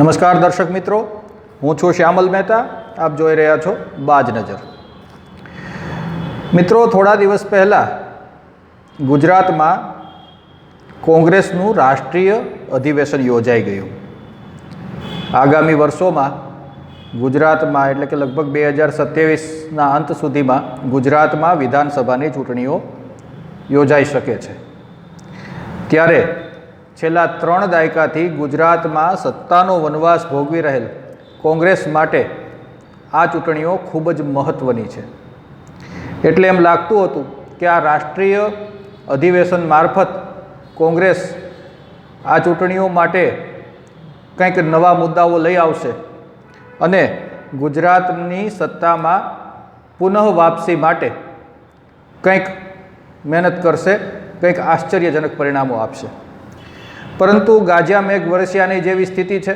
નમસ્કાર દર્શક મિત્રો, હું છું શ્યામલ મહેતા, આપ જોઈ રહ્યા છો બાજ નજર. મિત્રો, થોડા દિવસ પહેલાં ગુજરાતમાં કોંગ્રેસનું રાષ્ટ્રીય અધિવેશન યોજાઈ ગયું. આગામી વર્ષોમાં ગુજરાતમાં, એટલે કે લગભગ બે હજાર સત્યાવીસના અંત સુધીમાં ગુજરાતમાં વિધાનસભાની ચૂંટણીઓ યોજાઈ શકે છે. ત્યારે છેલ્લા ત્રણ દાયકાથી ગુજરાતમાં સત્તાનો વનવાસ ભોગવી રહેલ કોંગ્રેસ માટે આ ચૂંટણીઓ ખૂબ જ મહત્ત્વની છે. એટલે એમ લાગતું હતું કે આ રાષ્ટ્રીય અધિવેશન મારફત કોંગ્રેસ આ ચૂંટણીઓ માટે કંઈક નવા મુદ્દાઓ લઈ આવશે અને ગુજરાતની સત્તામાં પુનઃ વાપસી માટે કંઈક મહેનત કરશે, કંઈક આશ્ચર્યજનક પરિણામો આપશે. પરંતુ ગાજિયા મેઘ વરસિયાની જેવી સ્થિતિ છે.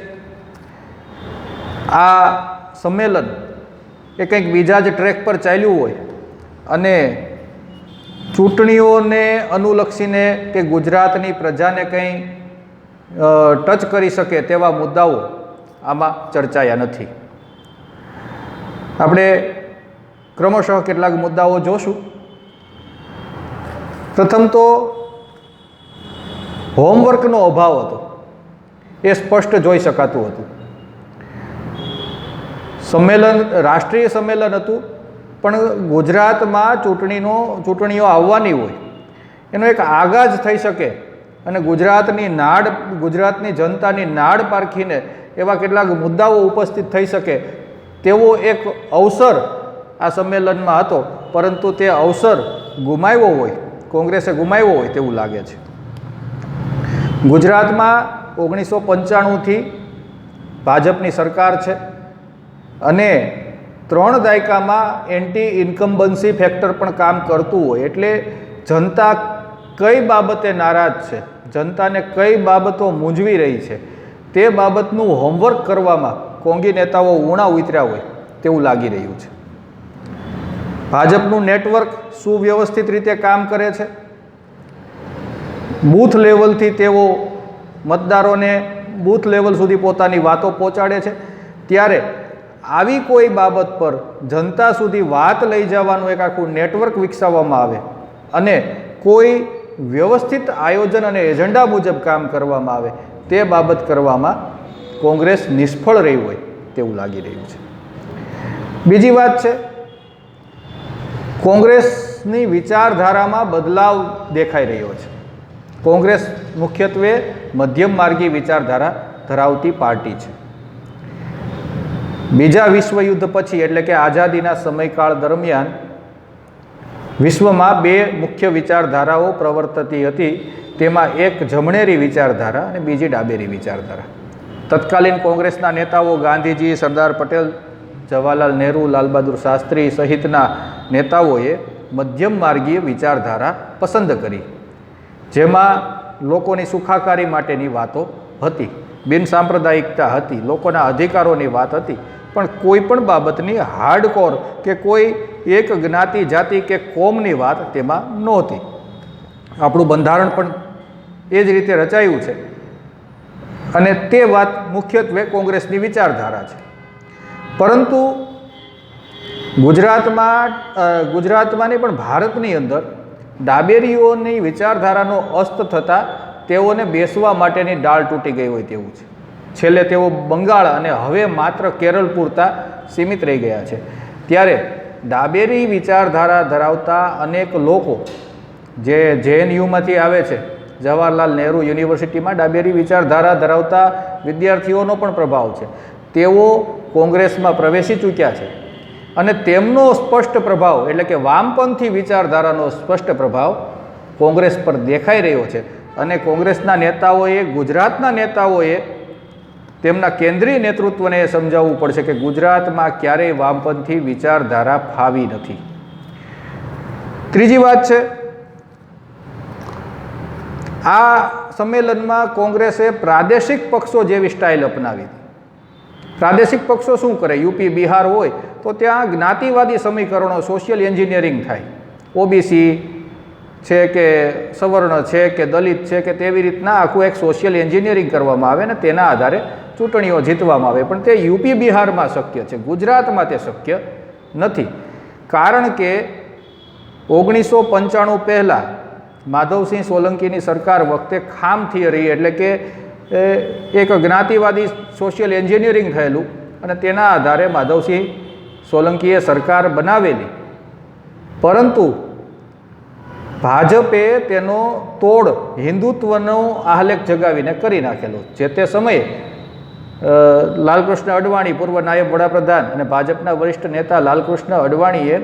આ સંમેલન એ કંઈક બીજા જ ટ્રેક પર ચાલ્યું હોય અને ચૂંટણીઓને અનુલક્ષીને કે ગુજરાતની પ્રજાને કંઈ ટચ કરી શકે તેવા મુદ્દાઓ આમાં ચર્ચાયા નથી. આપણે ક્રમશઃ કેટલાક મુદ્દાઓ જોશું. પ્રથમ તો હોમવર્કનો અભાવ હતો. એ સ્પષ્ટ જોઈ શકાતું હતું. સંમેલન, રાષ્ટ્રીય સંમેલન હતું, પણ ગુજરાતમાં ચૂંટણીનો, ચૂંટણીઓ આવવાની હોય. એનો એક આગાજ થઈ શકે અને ગુજરાતની નાડ, ગુજરાતની જનતાની નાડ પારખીને એવા કેટલાક મુદ્દાઓ ઉપસ્થિત થઈ શકે તેવો એક અવસર આ સંમેલનમાં હતો, પરંતુ તે અવસર ગુમાવ્યો હોય, કોંગ્રેસે ગુમાવ્યો હોય તેવું લાગે છે. ગુજરાતમાં ઓગણીસો પંચાણુંથી ભાજપની સરકાર છે અને ત્રણ દાયકામાં એન્ટી ઇન્કમ્બન્સી ફેક્ટર પણ કામ કરતું હોય એટલે જનતા કઈ બાબતે નારાજ છે, જનતાને કઈ બાબતો મૂંઝવી રહી છે, તે બાબતનું હોમવર્ક કરવામાં કોંગી નેતાઓ ઉણા ઉતર્યા હોય તેવું લાગી રહ્યું છે. ભાજપનું નેટવર્ક સુવ્યવસ્થિત રીતે કામ કરે છે. બૂથ લેવલથી તેઓ મતદારોને બૂથ લેવલ સુધી પોતાની વાતો પહોંચાડે છે. ત્યારે આવી કોઈ બાબત પર જનતા સુધી વાત લઈ જવાનું એક આખું નેટવર્ક વિકસાવવામાં આવે અને કોઈ વ્યવસ્થિત આયોજન અને એજન્ડા મુજબ કામ કરવામાં આવે, તે બાબત કરવામાં કોંગ્રેસ નિષ્ફળ રહી હોય તેવું લાગી રહ્યું છે. બીજી વાત છે, કોંગ્રેસની વિચારધારામાં બદલાવ દેખાઈ રહ્યો છે. કોંગ્રેસ મુખ્યત્વે મધ્યમ માર્ગી વિચારધારા ધરાવતી પાર્ટી છે. બીજા વિશ્વયુદ્ધ પછી, એટલે કે આઝાદીના સમયકાળ દરમિયાન, વિશ્વમાં બે મુખ્ય વિચારધારાઓ પ્રવર્તતી હતી. તેમાં એક જમણેરી વિચારધારા અને બીજી ડાબેરી વિચારધારા. તત્કાલીન કોંગ્રેસના નેતાઓ ગાંધીજી, સરદાર પટેલ, જવાહરલાલ નહેરુ, લાલબહાદુર શાસ્ત્રી સહિતના નેતાઓએ મધ્યમ માર્ગીય વિચારધારા પસંદ કરી. જેમાં લોકોની સુખાકારી માટેની વાતો હતી. બિનસાંપ્રદાયિકતા હતી, લોકોના અધિકારોની વાત હતી, પણ કોઈ પણ બાબતની હાર્ડકોર કે કોઈ એક જ્ઞાતિ જાતિ કે કોમની વાત તેમાં નહોતી. આપણું બંધારણ પણ એ જ રીતે રચાયું છે. અને તે વાત મુખ્યત્વે કોંગ્રેસની વિચારધારા છે. પરંતુ ગુજરાતમાં ગુજરાતમાં નહીં પણ ભારતની અંદર ડાબેરીઓની વિચારધારાનો અસ્ત થતાં તેઓને બેસવા માટેની ડાળ તૂટી ગઈ હોય તેવું છે. છેલ્લે તેઓ બંગાળ અને હવે માત્ર કેરળ પૂરતા સીમિત રહી ગયા છે. ત્યારે ડાબેરી વિચારધારા ધરાવતા અનેક લોકો જે જેએનયુમાંથી આવે છે, જવાહરલાલ નહેરુ યુનિવર્સિટીમાં ડાબેરી વિચારધારા ધરાવતા વિદ્યાર્થીઓનો પણ પ્રભાવ છે. તેઓ કોંગ્રેસમાં પ્રવેશી ચૂક્યા છે. અને તેમનો સ્પષ્ટ પ્રભાવ, એટલે કે વામપંથી વિચારધારાનો સ્પષ્ટ પ્રભાવ કોંગ્રેસ પર દેખાઈ રહ્યો છે. અને કોંગ્રેસના નેતાઓએ, ગુજરાતના નેતાઓએ તેમના કેન્દ્રીય નેતૃત્વને સમજાવવું પડશે કે ગુજરાતમાં ક્યારેય વામપંથી વિચારધારા ફાવી નથી. ત્રીજી વાત છે, આ સંમેલનમાં કોંગ્રેસે પ્રાદેશિક પક્ષો જેવી સ્ટાઇલ અપનાવી. પ્રાદેશિક પક્ષો શું કરે? યુપી, બિહાર હોય તો ત્યાં જ્ઞાતિવાદી સમીકરણો સોશિયલ એન્જિનિયરિંગ થાય. ઓબીસી છે કે સવર્ણ છે કે દલિત છે કે તેવી રીતના આખું એક સોશિયલ એન્જિનિયરિંગ કરવામાં આવે ને તેના આધારે ચૂંટણીઓ જીતવામાં આવે. પણ તે યુપી, બિહારમાં શક્ય છે. ગુજરાતમાં તે શક્ય નથી. કારણ કે ઓગણીસો પંચાણું પહેલાં માધવસિંહ સોલંકીની સરકાર વખતે ખામ થિયરી એટલે કે એ, એક જ્ઞાતિવાદી સોશિયલ એન્જિનિયરિંગ થયેલું અને તેના આધારે માધવસિંહ સોલંકીએ સરકાર બનાવેલી. પરંતુ ભાજપે તેનો તોડ હિન્દુત્વનો આહલેખ જગાવીને કરી નાખેલો. જે તે સમયે લાલકૃષ્ણ અડવાણી પૂર્વ નાયબ વડાપ્રધાન અને ભાજપના વરિષ્ઠ નેતા લાલકૃષ્ણ અડવાણીએ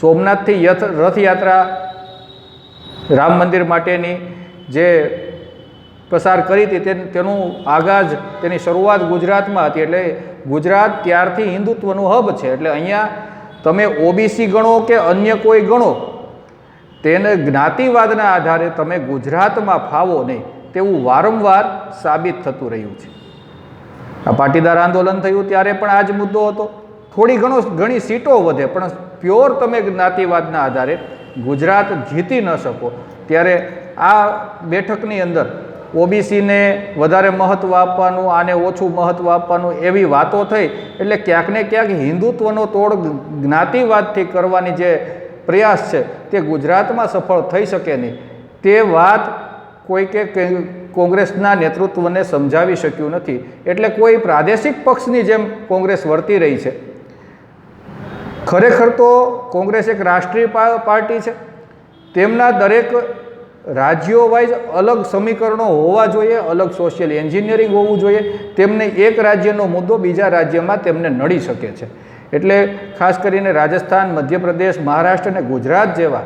સોમનાથથી રથયાત્રા રામ મંદિર માટેની જે પસાર કરી હતી. તેનું આગાજ, તેની શરૂઆત ગુજરાતમાં હતી. એટલે ગુજરાત ત્યારથી હિન્દુત્વનું હબ છે. એટલે અહીંયા તમે ઓબીસી ગણો કે અન્ય કોઈ ગણો, તેને જ્ઞાતિવાદના આધારે તમે ગુજરાતમાં ફાવો નહીં. તેવું વારંવાર સાબિત થતું રહ્યું છે. આ પાટીદાર આંદોલન થયું ત્યારે પણ આ જ મુદ્દો હતો. થોડી ઘણો ઘણી સીટો વધે, પણ પ્યોર તમે જ્ઞાતિવાદના આધારે ગુજરાત જીતી ન શકો. ત્યારે આ બેઠકની અંદર ઓબીસીને વધારે મહત્ત્વ આપવાનું, આને ઓછું મહત્ત્વ આપવાનું એવી વાતો થઈ. એટલે ક્યાંક ને ક્યાંક હિન્દુત્વનો તોડ જ્ઞાતિવાદથી કરવાની જે પ્રયાસ છે, તે ગુજરાતમાં સફળ થઈ શકે નહીં. તે વાત કોઈકે કોંગ્રેસના નેતૃત્વને સમજાવી શક્યું નથી. એટલે કોઈ પ્રાદેશિક પક્ષની જેમ કોંગ્રેસ વર્તી રહી છે. ખરેખર તો કોંગ્રેસ એક રાષ્ટ્રીય પાર્ટી છે. તેમના દરેક રાજ્યો વાઇઝ અલગ સમીકરણો હોવા જોઈએ, અલગ સોશિયલ એન્જિનિયરિંગ હોવું જોઈએ. તેમને એક રાજ્યનો મુદ્દો બીજા રાજ્યમાં તેમને નડી શકે છે. એટલે ખાસ કરીને રાજસ્થાન, મધ્યપ્રદેશ, મહારાષ્ટ્ર અને ગુજરાત જેવા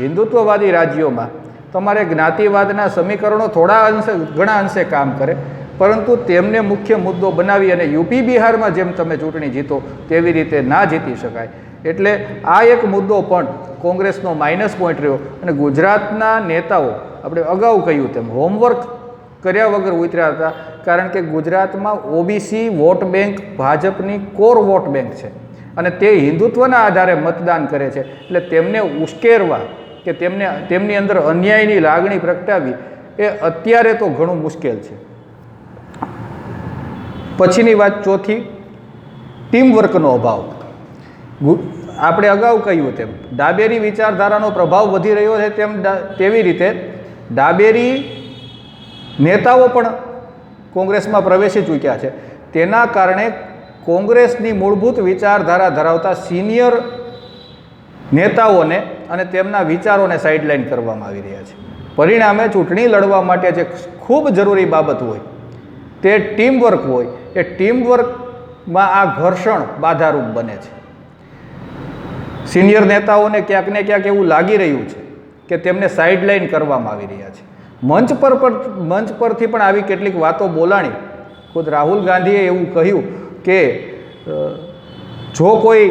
હિન્દુત્વવાદી રાજ્યોમાં તમારે જ્ઞાતિવાદના સમીકરણો થોડા અંશે, ઘણા અંશે કામ કરે. પરંતુ તેમને મુખ્ય મુદ્દો બનાવી અને યુપી બિહારમાં જેમ તમે ચૂંટણી જીતો, તેવી રીતે ના જીતી શકાય. એટલે આ એક મુદ્દો પણ કોંગ્રેસનો માઇનસ પોઈન્ટ રહ્યો અને ગુજરાતના નેતાઓ, આપણે અગાઉ કહ્યું તેમ, હોમવર્ક કર્યા વગર ઉતર્યા હતા, કારણ કે ગુજરાતમાં ઓબીસી વોટ બેંક ભાજપની કોર વોટ બેંક છે અને તે હિન્દુત્વના આધારે મતદાન કરે છે. એટલે તેમને ઉશ્કેરવા કે તેમને, તેમની અંદર અન્યાયની લાગણી પ્રગટાવી એ અત્યારે તો ઘણું મુશ્કેલ છે. પછીની વાત ચોથી, ટીમવર્કનો અભાવ. આપણે અગાઉ કહ્યું તેમ, ડાબેરી વિચારધારાનો પ્રભાવ વધી રહ્યો છે તેમ તેવી રીતે ડાબેરી નેતાઓ પણ કોંગ્રેસમાં પ્રવેશી ચૂક્યા છે. તેના કારણે કોંગ્રેસની મૂળભૂત વિચારધારા ધરાવતા સિનિયર નેતાઓને અને તેમના વિચારોને સાઇડલાઇન કરવામાં આવી રહ્યા છે. પરિણામે ચૂંટણી લડવા માટે જે ખૂબ જરૂરી બાબત હોય, તે ટીમવર્ક હોય, એ ટીમવર્કમાં આ ઘર્ષણ બાધારૂપ બને છે. સિનિયર નેતાઓને ક્યાંક ને ક્યાંક એવું લાગી રહ્યું છે કે તેમને સાઇડલાઇન કરવામાં આવી રહ્યા છે. મંચ પર મંચ પરથી પણ આવી કેટલીક વાતો બોલાણી ખુદ રાહુલ ગાંધીએ એવું કહ્યું કે જો કોઈ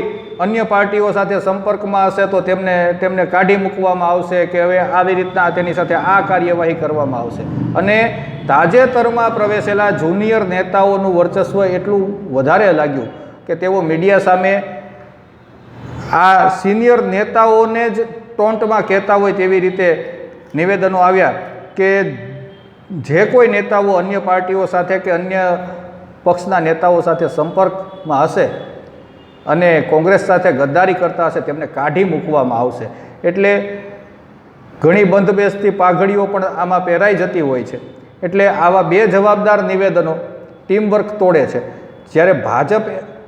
અન્ય પાર્ટીઓ સાથે સંપર્કમાં હશે તો તેમને તેમને કાઢી મૂકવામાં આવશે કે હવે આવી રીતના તેની સાથે આ કાર્યવાહી કરવામાં આવશે. અને તાજેતરમાં પ્રવેશેલા જુનિયર નેતાઓનું વર્ચસ્વ એટલું વધારે લાગ્યું કે તેઓ મીડિયા સામે આ સિનિયર નેતાઓને જ ટોન્ટમાં કહેતા હોય તેવી રીતે નિવેદનો આવ્યા કે જે કોઈ નેતાઓ અન્ય પાર્ટીઓ સાથે કે અન્ય પક્ષના નેતાઓ સાથે સંપર્કમાં હશે અને કોંગ્રેસ સાથે ગદ્દારી કરતા હશે, તેમને કાઢી મૂકવામાં આવશે. એટલે ઘણી બંધબેસતી પાઘડીઓ પણ આમાં પહેરાઈ જતી હોય છે. એટલે આવા બે જવાબદાર નિવેદનો ટીમવર્ક તોડે છે. જ્યારે ભાજપ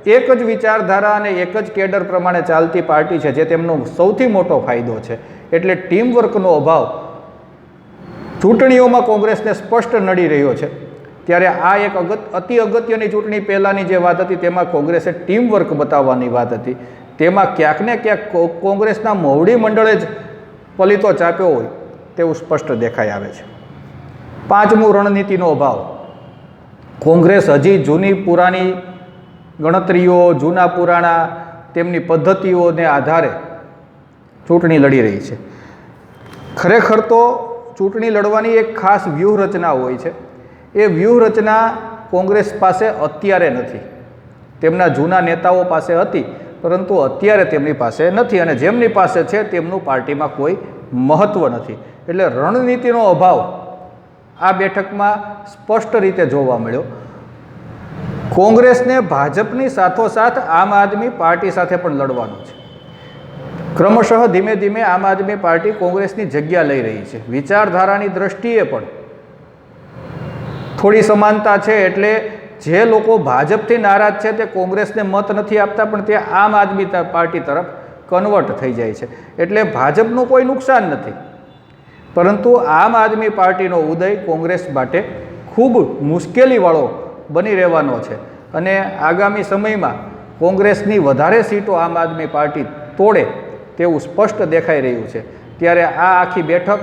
એક જ વિચારધારા અને એક જ કેડર પ્રમાણે ચાલતી પાર્ટી છે, જે તેમનો સૌથી મોટો ફાયદો છે. એટલે ટીમવર્કનો અભાવ ચૂંટણીઓમાં કોંગ્રેસને સ્પષ્ટ નડી રહ્યો છે. ત્યારે આ એક અગત, અતિ અગત્યની ચૂંટણી પહેલાંની જે વાત હતી, તેમાં કોંગ્રેસે ટીમવર્ક બતાવવાની વાત હતી. તેમાં ક્યાંક ને ક્યાંક કોંગ્રેસના મોવડી મંડળે જ પલિતો ચાપ્યો હોય, તેવું સ્પષ્ટ દેખાઈ આવે છે. પાંચમું રણનીતિનો અભાવ. કોંગ્રેસ હજી જૂની પુરાણી ગણતરીઓ જૂના પુરાણા તેમની પદ્ધતિઓને આધારે ચૂંટણી લડી રહી છે. ખરેખર તો ચૂંટણી લડવાની એક ખાસ વ્યૂહરચના હોય છે. એ વ્યૂહરચના કોંગ્રેસ પાસે અત્યારે નથી. તેમના જૂના નેતાઓ પાસે હતી, પરંતુ અત્યારે તેમની પાસે નથી અને જેમની પાસે છે તેમનું પાર્ટીમાં કોઈ મહત્ત્વ નથી. એટલે રણનીતિનો અભાવ આ બેઠકમાં સ્પષ્ટ રીતે જોવા મળ્યો. કોંગ્રેસને ભાજપની સાથોસાથ આમ આદમી પાર્ટી સાથે પણ લડવાનું છે. ક્રમશઃ ધીમે ધીમે આમ આદમી પાર્ટી કોંગ્રેસની જગ્યા લઈ રહી છે. વિચારધારાની દ્રષ્ટિએ પણ થોડી સમાનતા છે એટલે જે લોકો ભાજપથી નારાજ છે તે કોંગ્રેસને મત નથી આપતા, પણ તે આમ આદમી પાર્ટી તરફ કન્વર્ટ થઈ જાય છે. એટલે ભાજપનું કોઈ નુકસાન નથી. પરંતુ આમ આદમી પાર્ટીનો ઉદય કોંગ્રેસ માટે ખૂબ મુશ્કેલીવાળો બની રહેવાનો છે. અને આગામી સમયમાં કોંગ્રેસની વધારે સીટો આમ આદમી પાર્ટી તોડે તેવું સ્પષ્ટ દેખાઈ રહ્યું છે. ત્યારે આ આખી બેઠક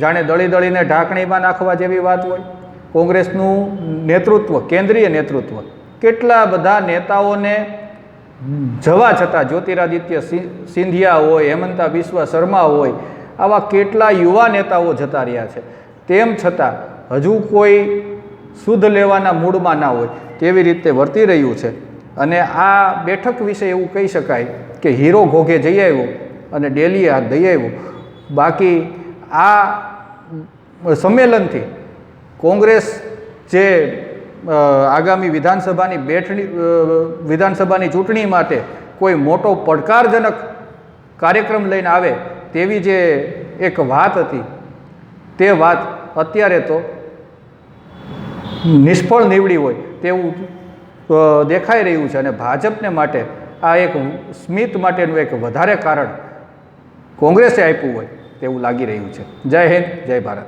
જાણે દળી દળીને ઢાંકણીમાં નાખવા જેવી વાત હોય. કોંગ્રેસનું નેતૃત્વ, કેન્દ્રીય નેતૃત્વ, કેટલા બધા નેતાઓને જવા છતાં જ્યોતિરાદિત્ય સિંધિયા હોય, હેમંતા વિશ્વ શર્મા હોય, આવા કેટલા યુવા નેતાઓ જતા રહ્યા છે. તેમ છતાં હજુ કોઈ શુદ્ધ લેવાના મૂડમાં ના હોય તેવી રીતે વર્તી રહ્યું છે. અને આ બેઠક વિશે એવું કહી શકાય કે હીરો ઘોઘે જઈ આવ્યો અને ડેલીએ હાથ દઈ આવ્યો. બાકી આ સંમેલનથી કોંગ્રેસ જે આગામી વિધાનસભાની બેઠણી વિધાનસભાની ચૂંટણી માટે કોઈ મોટો પડકારજનક કાર્યક્રમ લઈને આવે તેવી જે એક વાત હતી, તે વાત અત્યારે તો નિષ્ફળ નીવડી હોય તેવું દેખાઈ રહ્યું છે. અને ભાજપને માટે આ એક સ્મિત માટેનું એક વધારે કારણ કોંગ્રેસે આપ્યું હોય તેવું લાગી રહ્યું છે. જય હિન્દ, જય ભારત.